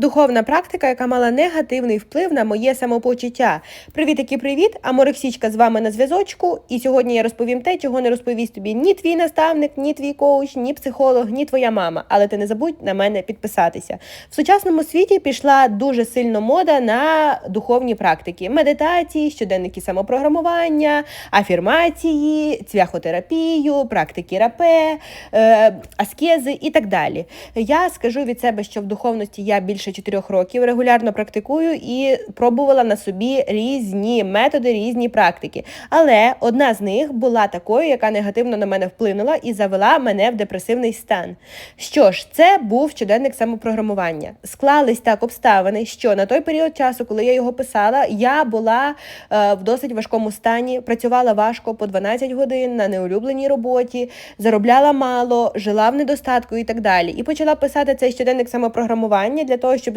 Духовна практика, яка мала негативний вплив на моє самопочуття. Привіт, привіт! Аморексічка з вами на зв'язочку. І сьогодні я розповім те, чого не розповість тобі ні твій наставник, ні твій коуч, ні психолог, ні твоя мама. Але ти не забудь на мене підписатися. В сучасному світі пішла дуже сильно мода на духовні практики: медитації, щоденники самопрограмування, афірмації, цвяхотерапію, практики рапе, е, аскези і так далі. Я скажу від себе, що в духовності я більше 4 років регулярно практикую і пробувала на собі різні методи, різні практики. Але одна з них була такою, яка негативно на мене вплинула і завела мене в депресивний стан. Що ж, це був щоденник самопрограмування. Склались так обставини, що на той період часу, коли я його писала, я була е, в досить важкому стані, працювала важко по 12 годин на неулюбленій роботі, заробляла мало, жила в недостатку і так далі. І почала писати цей щоденник самопрограмування для того,